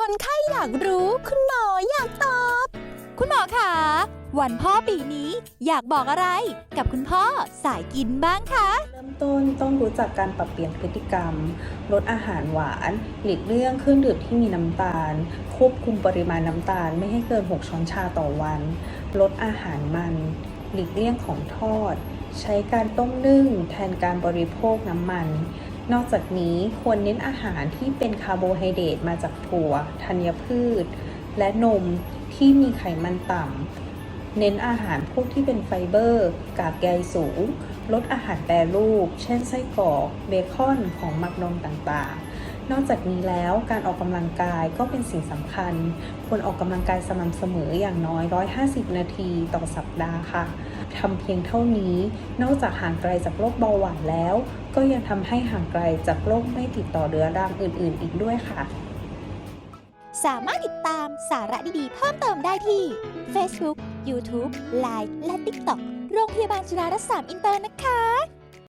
คนไข้อยากรู้ คุณหมออยากตอบ คุณหมอคะวันพ่อปีนี้อยากบอกอะไร กับคุณพ่อสายกินบ้างคะ เริ่มต้นต้องรู้จักการปรับเปลี่ยนพฤติกรรม ลดอาหารหวาน หลีกเลี่ยงเครื่องดื่มที่มีน้ำตาล ควบคุมปริมาณน้ำตาลไม่ให้เกิน 6 ช้อนชาต่อวัน ลดอาหารมัน หลีกเลี่ยงของทอด ใช้การต้มนึ่งแทนการบริโภคน้ำมัน นอกจากนี้ควรเน้นอาหารที่เป็นคาร์โบไฮเดรตมาจากถั่ว ธัญพืช และนมที่มีไขมันต่ำ เน้นอาหารพวกที่เป็นไฟเบอร์ กากใยสูง ลดอาหารแปรรูป เช่นไส้กรอก เบคอนของหมักนมต่างๆ นอกจากนี้แล้วการออกกำลังกายก็เป็นสิ่งสำคัญ ควรออกกำลังกายสม่ำเสมออย่างน้อย 150 นาทีต่อสัปดาห์ค่ะทำเพียงเท่านี้ นอกจากห่างไกลจากโรคเบาหวานแล้ว ก็ยังทำให้ห่างไกลจากโรคไม่ติดต่อเรื้อรังอื่น ๆ อีกด้วยค่ะ สามารถติดตามสาระดี ๆ เพิ่มเติมได้ที่ Facebook, YouTube, Line และ TikTok โรงพยาบาลจุฬารัตน์3อินเตอร์นะคะ